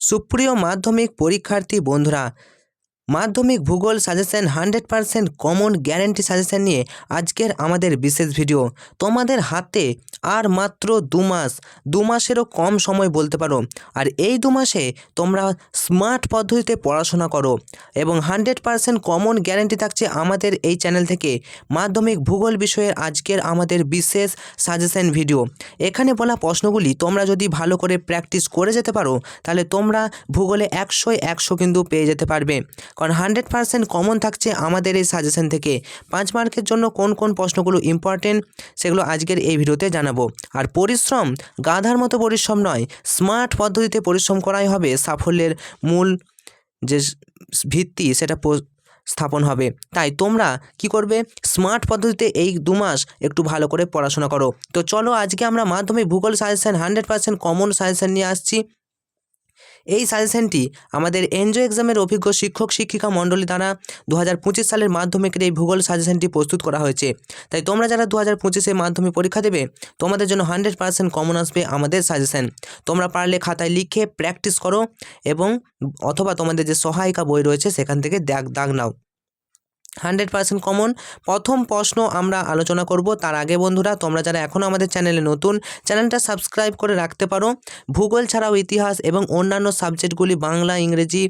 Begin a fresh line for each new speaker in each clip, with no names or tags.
সুপ্রিয় মাধ্যমিক পরীক্ষার্থী বন্ধুরা মাধ্যমিক ভূগোল suggestion hundred percent common guarantee suggestion নিয়ে আজকের আমাদের বিশেষ ভিডিও। তোমাদের হাতে আর মাত্র দু মাস, দু মাসেরও কম সময় বলতে পারো। আর এই দু মাসে তোমরা স্মার্ট পদ্ধতিতে পড়াশোনা করো এবং হান্ড্রেড পারসেন্ট কমন গ্যারেন্টি থাকছে আমাদের এই চ্যানেল থেকে। মাধ্যমিক ভূগোল বিষয়ের আজকের আমাদের বিশেষ সাজেশন ভিডিও। এখানে বলা প্রশ্নগুলি, তোমরা যদি ভালো করে প্র্যাকটিস করে যেতে পারো, তাহলে তোমরা ভূগোলে একশোয় একশো কিন্তু পেয়ে যেতে পারবে। কারণ হান্ড্রেড পারসেন্ট কমন থাকছে আমাদের এই সাজেশন থেকে। পাঁচ মার্কের জন্য কোন কোন প্রশ্নগুলো ইম্পর্টেন্ট সেগুলো আজকের এই ভিডিওতে জানাব। আর পরিশ্রম, গাধার মতো পরিশ্রম নয় স্মার্ট পদ্ধতিতে পরিশ্রম করাই হবে, সাফল্যের মূল যে ভিত্তি সেটা স্থাপন হবে। তাই তোমরা কি করবে? স্মার্ট পদ্ধতিতে এই দু মাস একটু ভালো করে পড়াশোনা করো। তো চলো আজকে আমরা মাধ্যমিক ভূগোল suggestion hundred percent common suggestion নিয়ে আসছি। এই সাজেশনটি আমাদের এনজিও এক্সামের অভিজ্ঞ শিক্ষক, শিক্ষিকা মণ্ডলী দ্বারা দু হাজার পঁচিশ সালের মাধ্যমিকের এই ভূগোল সাজেশনটি প্রস্তুত করা হয়েছে। তাই তোমরা যারা দু হাজার পঁচিশে মাধ্যমিক পরীক্ষা দেবে, তোমাদের জন্য হান্ড্রেড পার্সেন্ট কমন আসবে আমাদের সাজেশন। তোমরা পারলে খাতায় লিখে প্র্যাকটিস করো এবং অথবা তোমাদের যে সহায়িকা বই রয়েছে, সেখান থেকে দাগ দাগ নাও। Hundred percent common. প্রথম প্রশ্ন আমরা আলোচনা করব। তার আগে বন্ধুরা, তোমরা যারা এখনও আমাদের চ্যানেলে নতুন, চ্যানেলটা সাবস্ক্রাইব করে রাখতে পারো। ভূগোল ছাড়াও ইতিহাস এবং অন্যান্য সাবজেক্টগুলি বাংলা, ইংরেজি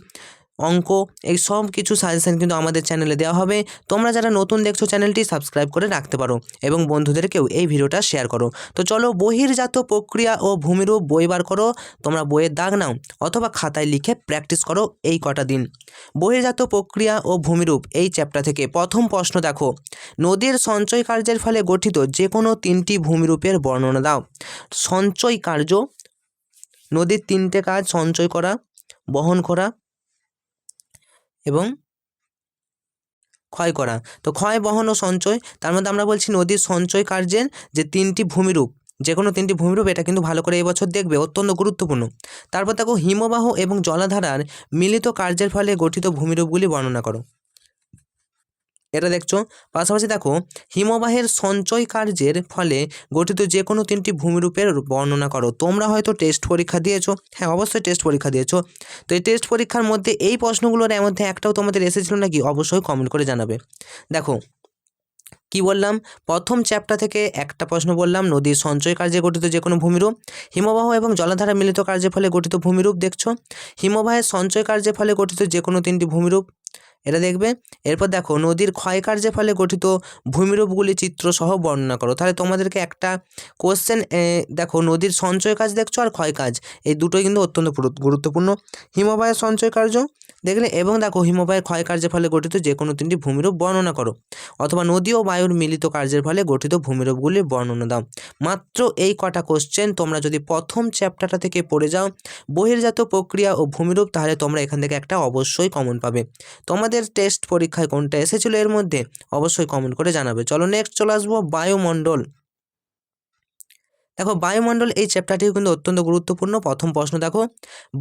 অঙ্ক, এই সব কিছু সাজেশন কিন্তু আমাদের চ্যানেলে দেওয়া হবে। তোমরা যারা নতুন দেখছ চ্যানেলটি সাবস্ক্রাইব করে রাখতে পারো এবং বন্ধুদেরকেও এই ভিডিওটা শেয়ার করো। তো চলো বহির্জাত প্রক্রিয়া ও ভূমিরূপ বই বার করো। তোমরা বইয়ের দাগ নাও অথবা খাতায় লিখে প্র্যাকটিস করো এই কটা দিন। বহির্জাত প্রক্রিয়া ও ভূমিরূপ এই চ্যাপ্টার থেকে প্রথম প্রশ্ন দেখো। নদীর সঞ্চয় কার্যের ফলে গঠিত যে কোনো তিনটি ভূমিরূপের বর্ণনা দাও। সঞ্চয় কার্য, নদীর তিনটে কাজ সঞ্চয় করা, বহন করা এবং ক্ষয় করা। তো ক্ষয়, বহন ও সঞ্চয়, তার মধ্যে আমরা বলছি নদীর সঞ্চয় কার্যের যে তিনটি ভূমিরূপ যে কোনো তিনটি ভূমিরূপ এটা কিন্তু ভালো করে এবছর দেখবে, অত্যন্ত গুরুত্বপূর্ণ। তারপর দেখো হিমবাহ এবং জলাধারার মিলিত কার্যের ফলে গঠিত ভূমিরূপগুলি বর্ণনা করো। এটা দেখছ? পাশাপাশি দেখো, হিমবাহের সঞ্চয় কার্যের ফলে গঠিত যে কোনো তিনটি ভূমিরূপের বর্ণনা করো। তোমরা হয়তো টেস্ট পরীক্ষা দিয়েছ। হ্যাঁ অবশ্যই টেস্ট পরীক্ষা দিয়েছ। তো এই টেস্ট পরীক্ষার মধ্যে এই প্রশ্নগুলোর মধ্যে একটাও তোমাদের এসেছিল নাকি? অবশ্যই কমেন্ট করে জানাবে। দেখো, কি বললাম? প্রথম চ্যাপ্টার থেকে একটা প্রশ্ন বললাম, নদীর সঞ্চয় কার্যে গঠিত যে কোনো ভূমিরূপ, হিমবাহ এবং জলাধারা মিলিত কার্যের ফলে গঠিত ভূমিরূপ দেখছ। হিমবাহের সঞ্চয় কার্যের ফলে গঠিত যে কোনো তিনটি ভূমিরূপ এটা দেখবে। এরপর দেখো, নদীর ক্ষয়কার্যের ফলে গঠিত ভূমিরূপগুলি চিত্র সহ বর্ণনা করো। তাহলে তোমাদেরকে একটা কোশ্চেন দেখো, নদীর সঞ্চয় কাজ দেখছ আর ক্ষয় কাজ এই দুটোই কিন্তু অত্যন্ত গুরুত্বপূর্ণ। হিমবাহের সঞ্চয় কার্য দেখলে এবং দেখো হিমবাহের ক্ষয় কার্যের ফলে গঠিত যে কোনো তিনটি ভূমিরূপ বর্ণনা করো। অথবা নদী ও বায়ুর মিলিত কার্যের ফলে গঠিত ভূমিরূপগুলির বর্ণনা দাও। মাত্র এই কটা কোশ্চেন তোমরা যদি প্রথম চ্যাপ্টারটা থেকে পড়ে যাও, বহির্জাত প্রক্রিয়া ও ভূমিরূপ, তাহলে তোমরা এখান থেকে একটা অবশ্যই কমন পাবে। তোমাদের টেস্ট পরীক্ষায় কোনটা এসেছিল এর মধ্যে, অবশ্যই কমেন্ট করে জানাবে। চলো নেক্সট চলে আসব বায়ুমণ্ডল। দেখো বায়ুমণ্ডল এই চ্যাপ্টারটিও কিন্তু অত্যন্ত গুরুত্বপূর্ণ। প্রথম প্রশ্ন দেখো,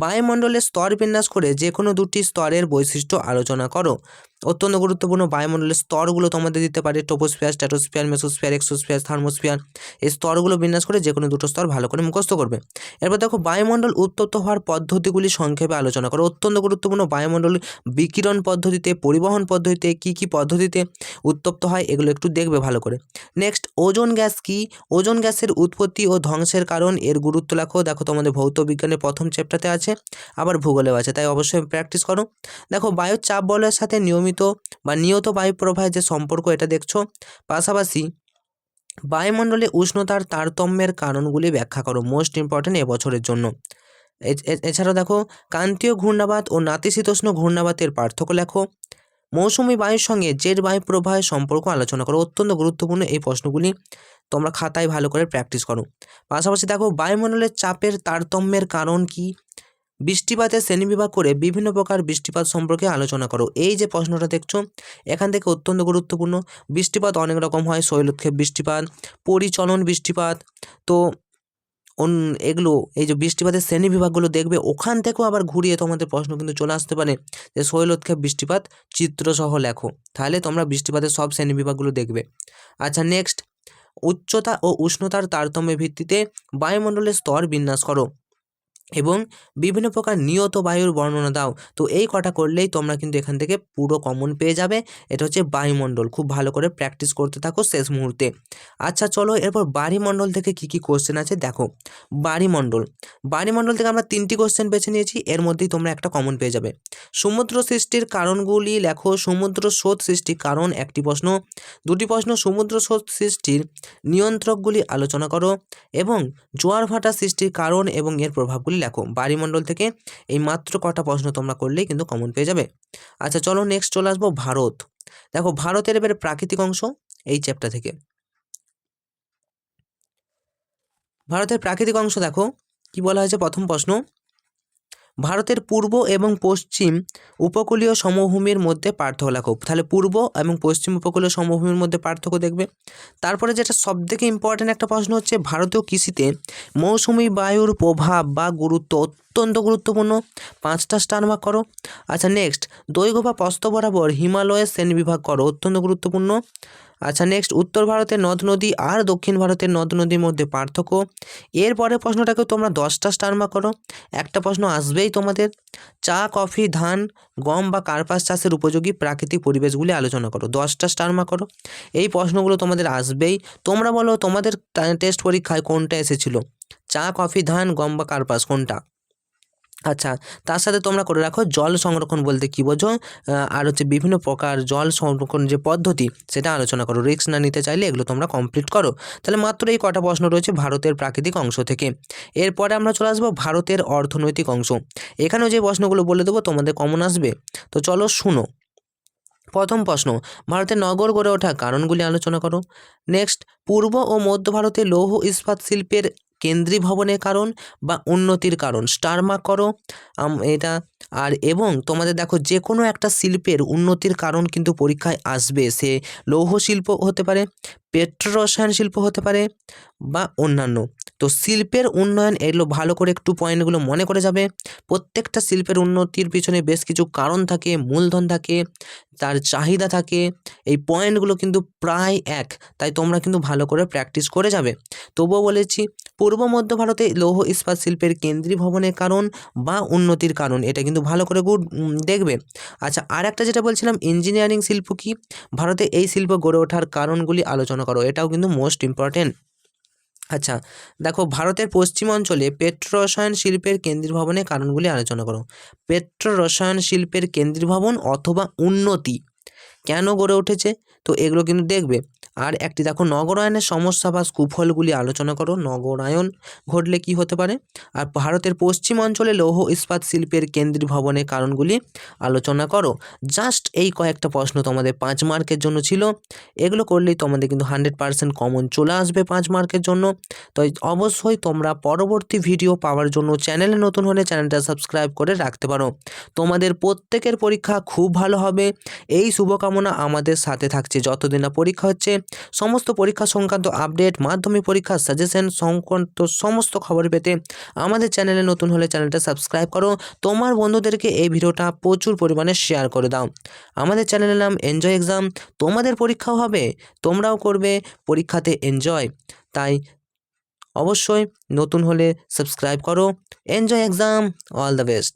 বায়ুমণ্ডলের স্তর বিন্যাস করে যে কোনো দুটি স্তরের বৈশিষ্ট্য আলোচনা করো। অত্যন্ত গুরুত্বপূর্ণ বায়ুমণ্ডলের স্তরগুলো তোমাদের দিতে পারে troposphere stratosphere, mesosphere, exosphere, thermosphere, এই স্তরগুলো বিন্যাস করে যে কোনো দুটো স্তর ভালো করে মুখস্থ করবে। এরপর দেখো, বায়ুমণ্ডল উত্তপ্ত হওয়ার পদ্ধতিগুলি সংক্ষেপে আলোচনা করো। অত্যন্ত গুরুত্বপূর্ণ বায়ুমণ্ডল বিকিরণ পদ্ধতিতে, পরিবহন পদ্ধতিতে, কি কি পদ্ধতিতে উত্তপ্ত হয়, এগুলো একটু দেখবে ভালো করে। নেক্সট ওজোন গ্যাস কি? ওজোন গ্যাসের উৎপত্তি ও ধ্বংসের কারণ, এর গুরুত্ব লেখো। দেখো, তোমাদের ভৌত বিজ্ঞানের প্রথম চ্যাপ্টারতে আছে, আবার ভূগোলেও আছে, তাই অবশ্যই প্র্যাকটিস করো। দেখো, বায়ুর চাপ বলয়ের সাথে নিয়মিত বা নিয়ত বায়ু প্রবাহের যে সম্পর্ক এটা দেখছ, পাশাপাশি বায়ুমণ্ডলে উষ্ণতার তারতম্যের কারণগুলি ব্যাখ্যা করো মোস্ট ইম্পর্ট্যান্ট এবছরের জন্য। এ- এ- এছাড়াও দেখো, ক্রান্তীয় ঘূর্ণাবাত ও নাতিশীতোষ্ণ ঘূর্ণাবাতের পার্থক্য লেখো। মৌসুমি বায়ুর সঙ্গে জেট বায়ু প্রবাহের সম্পর্ক আলোচনা করো, অত্যন্ত গুরুত্বপূর্ণ এই প্রশ্নগুলি তোমরা খাতায় ভালো করে প্র্যাকটিস করো। পাশাপাশি দেখো, বায়ুমণ্ডলের চাপের তারতম্যের কারণ কি? বৃষ্টিপাতের শ্রেণীবিভাগ করে বিভিন্ন প্রকার বৃষ্টিপাত সম্পর্কে আলোচনা করো। এই যে প্রশ্নটা দেখছ, এখান থেকে অত্যন্ত গুরুত্বপূর্ণ। বৃষ্টিপাত অনেক রকম হয় শৈলোৎক্ষেপ বৃষ্টিপাত, পরিচলন বৃষ্টিপাত, তো এগুলো, এই যে বৃষ্টিপাতের শ্রেণি বিভাগগুলো দেখবে, ওখান থেকেও আবার ঘুরিয়ে তোমাদের প্রশ্ন কিন্তু চলে আসতে পারে যে শৈলোৎক্ষেপ বৃষ্টিপাত চিত্রসহ লেখো। তাহলে তোমরা বৃষ্টিপাতের সব শ্রেণি বিভাগগুলো দেখবে। আচ্ছা নেক্সট উচ্চতা ও উষ্ণতার তারতম্যের ভিত্তিতে বায়ুমণ্ডলের স্তর বিন্যাস করো। এবং বিভিন্ন প্রকার নিয়ত বায়ুর বর্ণনা দাও। তো এই কটা করলেই তোমরা কিন্তু এখান থেকে পুরো কমন পেয়ে যাবে। এটা হচ্ছে বায়ুমণ্ডল। খুব ভালো করে প্র্যাকটিস করতে থাকো শেষ মুহূর্তে। আচ্ছা চলো এরপর বাড়িমণ্ডল থেকে কি কি কোশ্চেন আছে দেখো। বাড়িমণ্ডল। বাড়িমণ্ডল থেকে আমরা তিনটি কোশ্চেন বেছে নিয়েছি। এর মধ্যেই তোমরা একটা কমন পেয়ে যাবে। সমুদ্র সৃষ্টির কারণগুলি লেখো। সমুদ্র স্রোত সৃষ্টির কারণ একটি প্রশ্ন। দুটি প্রশ্ন, সমুদ্র স্রোত সৃষ্টির নিয়ন্ত্রকগুলি আলোচনা করো এবং জোয়ার ভাটা সৃষ্টির কারণ এবং এর প্রভাবগুলি লেখো বাড়িমণ্ডল থেকে এই মাত্র কটা প্রশ্ন তোমরা করলেই কিন্তু কমন পেয়ে যাবে। আচ্ছা চলো নেক্সট চলে আসব ভারত। দেখো, ভারতের এবারে প্রাকৃতিক অংশ এই চ্যাপ্টার থেকে। ভারতের প্রাকৃতিক অংশ দেখো, কি বলা হয়েছে প্রথম প্রশ্ন? ভারতের পূর্ব এবং পশ্চিম উপকূলীয় সমভূমির মধ্যে পার্থক্য লেখো তাহলে পূর্ব এবং পশ্চিম উপকূলীয় সমভূমির মধ্যে পার্থক্য দেখবে। তারপরে যেটা সব থেকে ইম্পর্ট্যান্ট একটা প্রশ্ন হচ্ছে, ভারতীয় কৃষিতে মৌসুমি বায়ুর প্রভাব বা গুরুত্ব অত্যন্ত গুরুত্বপূর্ণ। পাঁচটা স্টার মার্ক করো। আচ্ছা নেক্সট দৈর্ঘ্য বা প্রস্থ বরাবর হিমালয়ের শ্রেণীবিভাগ করো, অত্যন্ত গুরুত্বপূর্ণ। আচ্ছা নেক্সট উত্তর ভারতের নদ নদী আর দক্ষিণ ভারতের নদ নদীর মধ্যে পার্থক্য। এরপরে প্রশ্নটাকে তোমরা দশটা স্টার মার্ক করো। একটা প্রশ্ন আসবেই তোমাদের। চা, কফি, ধান, গম বা কার্পাস চাষের উপযোগী প্রাকৃতিক পরিবেশগুলি আলোচনা করো। দশটা স্টার মার্ক করো। এই প্রশ্নগুলো তোমাদের আসবেই। তোমরা বলো তোমাদের টেস্ট পরীক্ষায় কোনটা এসেছিল? চা, কফি, ধান, গম বা কার্পাস কোনটা? আচ্ছা তার সাথে তোমরা করে রাখো জল সংরক্ষণ বলতে কী বোঝো? আর হচ্ছে বিভিন্ন প্রকার জল সংরক্ষণ যে পদ্ধতি, সেটা আলোচনা করো। রিস্ক না নিতে চাইলে এগুলো তোমরা কমপ্লিট করো। তাহলে মাত্র এই কটা প্রশ্ন রয়েছে ভারতের প্রাকৃতিক অংশ থেকে। এরপরে আমরা চলে আসব ভারতের অর্থনৈতিক অংশ। এখানেও যে প্রশ্নগুলো বলে দেবো তোমাদের কমন আসবে। তো চলো শুনো। প্রথম প্রশ্ন ভারতের নগর গড়ে ওঠা কারণগুলি আলোচনা করো। নেক্সট পূর্ব ও মধ্য ভারতে লৌহ ইস্পাত শিল্পের কেন্দ্রীভবনের কারণ বা উন্নতির কারণ। স্টার মার্ক করো এটা, আর এবং তোমাদের দেখো যে কোনো একটা শিল্পের উন্নতির কারণ কিন্তু পরীক্ষায় আসবে। সে লৌহ শিল্প হতে পারে পেট্রো রসায়ন শিল্প হতে পারে বা অন্যান্য। তো শিল্পের উন্নয়ন এগুলো ভালো করে একটু পয়েন্টগুলো মনে করে যাবে। প্রত্যেকটা শিল্পের উন্নতির পিছনে বেশ কিছু কারণ থাকে, মূলধন থাকে, তার চাহিদা থাকে, এই পয়েন্টগুলো কিন্তু প্রায় এক, তাই তোমরা কিন্তু ভালো করে প্র্যাকটিস করে যাবে। তবুও বলেছি পূর্ব মধ্য ভারতে লৌহ ইস্পাত শিল্পের কেন্দ্রীয় ভবনের কারণ বা উন্নতির কারণ, এটা কিন্তু ভালো করে দেখবে। আচ্ছা আর একটা যেটা বলছিলাম ইঞ্জিনিয়ারিং শিল্প কি? ভারতে এই শিল্প গড়ে ওঠার কারণগুলি আলোচনা করো, এটাও কিন্তু মোস্ট ইম্পর্টেন্ট আচ্ছা দেখো, ভারতের পশ্চিম অঞ্চলে পেট্রো রসায়ন শিল্পের কেন্দ্রীয় ভবনের কারণগুলি আলোচনা করো। পেট্রো রসায়ন শিল্পের কেন্দ্রীয় ভবন অথবা উন্নতি কেন গড়ে উঠেছে? তো এগুলো কিন্তু দেখবে। আর একটি দেখো, নগরায়নের সমস্যা বা কুফলগুলি আলোচনা করো। নগরায়ন ঘটলে কি হতে পারে? আর ভারতের পশ্চিম অঞ্চলে লৌহ ইস্পাত শিল্পের কেন্দ্রীয় ভবনের কারণগুলি আলোচনা করো। জাস্ট এই কয়েকটা প্রশ্ন তোমাদের পাঁচ মার্কের জন্য ছিল। এগুলো করলেই তোমাদের কিন্তু হান্ড্রেড পার্সেন্ট কমন চলে আসবে পাঁচ মার্কের জন্য। তো অবশ্যই তোমরা পরবর্তী ভিডিও পাওয়ার জন্য চ্যানেলে নতুন হলে চ্যানেলটা সাবস্ক্রাইব করে রাখতে পারো। তোমাদের প্রত্যেকের পরীক্ষা খুব ভালো হবে। এই শুভকামনা আমাদের সাথে থাকছে। যতদিন না পরীক্ষা হচ্ছে, সমস্ত পরীক্ষা সংক্রান্ত আপডেট, মাধ্যমিক পরীক্ষার সাজেশন সংক্রান্ত সমস্ত খবর পেতে আমাদের চ্যানেলে নতুন হলে চ্যানেলটা সাবস্ক্রাইব করো। তোমার বন্ধুদেরকে এই ভিডিওটা প্রচুর পরিমাণে শেয়ার করে দাও। আমাদের চ্যানেলের নাম এনজয় এক্সাম তোমাদের পরীক্ষাও হবে, তোমরাও করবে, পরীক্ষাতে এনজয় তাই অবশ্যই নতুন হলে সাবস্ক্রাইব করো। Enjoy exam all the best